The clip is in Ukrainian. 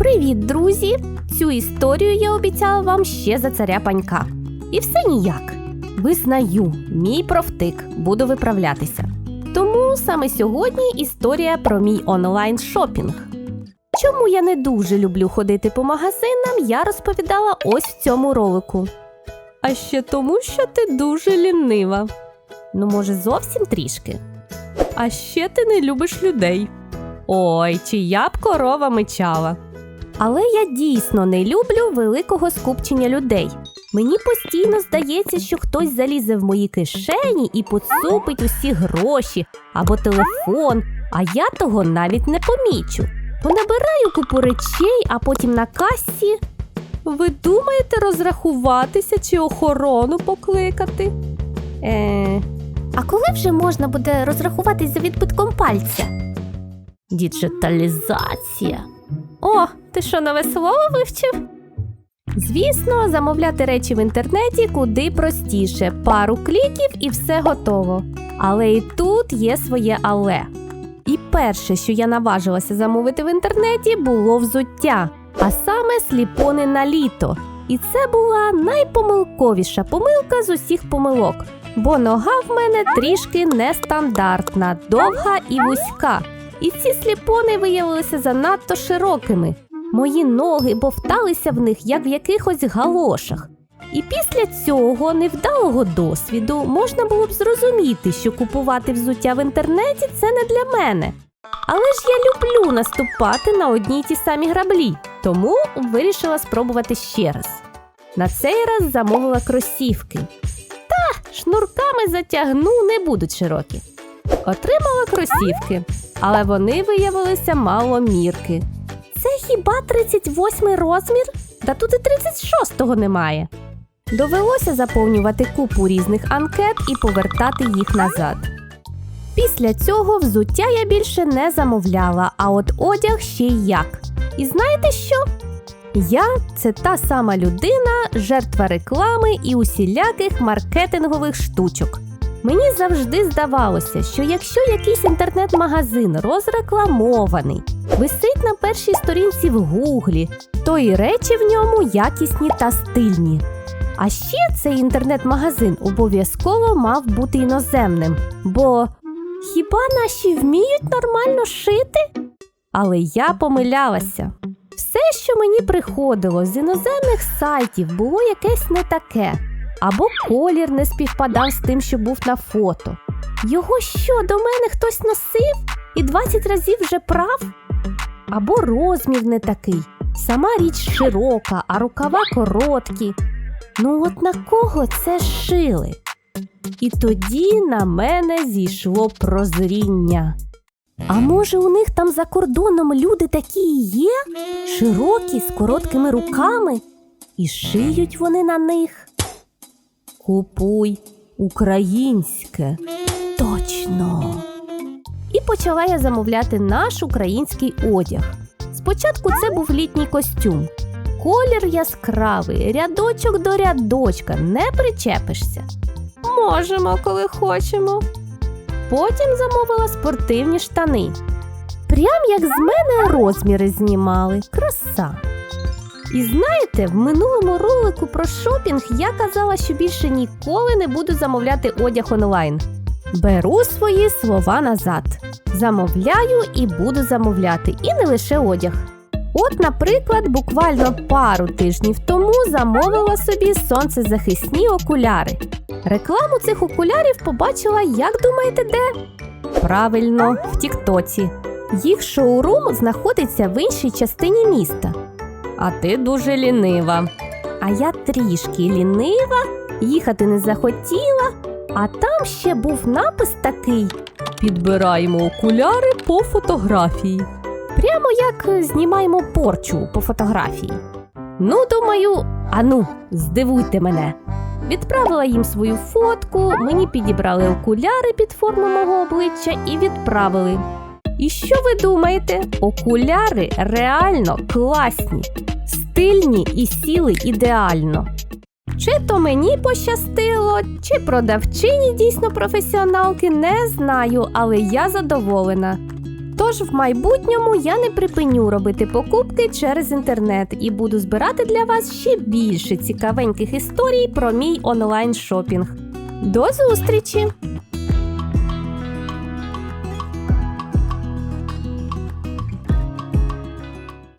Привіт, друзі! Цю історію я обіцяла вам ще за царя панька. І все ніяк. Визнаю, мій профтик, буду виправлятися. Тому саме сьогодні історія про мій онлайн шопінг. Чому я не дуже люблю ходити по магазинам, я розповідала ось в цьому ролику. А ще тому, що ти дуже лінива. Ну, може, зовсім трішки. А ще ти не любиш людей. Ой, чия б корова мичала. Але я дійсно не люблю великого скупчення людей. Мені постійно здається, що хтось залізе в мої кишені і поцупить усі гроші або телефон, а я того навіть не помічу. Понабираю купу речей, а потім на касі. Ви думаєте розрахуватися чи охорону покликати? Е, а коли вже можна буде розрахуватись за відбитком пальця? Діджиталізація. О, ти що нове слово вивчив? Звісно, замовляти речі в інтернеті куди простіше. Пару кліків і все готово. Але і тут є своє але. І перше, що я наважилася замовити в інтернеті, було взуття, а саме сліпони на літо. І це була найпомилковіша помилка з усіх помилок, бо нога в мене трішки нестандартна, довга і вузька. І ці сліпони виявилися занадто широкими. Мої ноги бовталися в них, як в якихось галошах. І після цього невдалого досвіду можна було б зрозуміти, що купувати взуття в інтернеті це не для мене. Але ж я люблю наступати на одні й ті самі граблі, тому вирішила спробувати ще раз. На цей раз замовила кросівки. Та шнурками затягну не будуть широкі. Отримала кросівки, але вони виявилися маломірки. Це хіба 38 розмір? Та тут і 36-го немає. Довелося заповнювати купу різних анкет і повертати їх назад. Після цього взуття я більше не замовляла, а от одяг ще й як. І знаєте що? Я це та сама людина, жертва реклами і усіляких маркетингових штучок. Мені завжди здавалося, що якщо якийсь інтернет-магазин розрекламований, висить на першій сторінці в гуглі, то і речі в ньому якісні та стильні. А ще цей інтернет-магазин обов'язково мав бути іноземним, бо хіба наші вміють нормально шити? Але я помилялася. Все, що мені приходило з іноземних сайтів, було якесь не таке, або колір не співпадав з тим, що був на фото. Його що до мене хтось носив і 20 разів вже прав? Або розмір не такий, сама річ широка, а рукава короткі. Ну, от на кого це шили? І тоді на мене зійшло прозріння. А може, у них там за кордоном люди такі і є? Широкі, з короткими руками, і шиють вони на них. Купуй українське. Точно. І почала я замовляти наш український одяг. Спочатку це був літній костюм. Колір яскравий, рядочок до рядочка, не причепишся. Можемо, коли хочемо. Потім замовила спортивні штани. Прям як з мене розміри знімали. Краса. І знаєте, в минулому ролику про шопінг я казала, що більше ніколи не буду замовляти одяг онлайн. Беру свої слова назад. Замовляю і буду замовляти, і не лише одяг. От, наприклад, буквально пару тижнів тому замовила собі сонцезахисні окуляри. Рекламу цих окулярів побачила, як думаєте, де? Правильно, в Тіктоці. Їх шоурум знаходиться в іншій частині міста. А ти дуже лінива. А я трішки лінива, їхати не захотіла, а там ще був напис такий: Підбираємо окуляри по фотографії. Прямо як знімаємо порчу по фотографії. Ну, думаю, ану, здивуйте мене. Відправила їм свою фотку, мені підібрали окуляри під форму мого обличчя і відправили. І що ви думаєте? Окуляри реально класні, стильні і сіли ідеально. Чи то мені пощастило, чи продавчині дійсно професіоналки, не знаю, але я задоволена. Тож в майбутньому я не припиню робити покупки через інтернет і буду збирати для вас ще більше цікавеньких історій про мій онлайн шопінг. До зустрічі!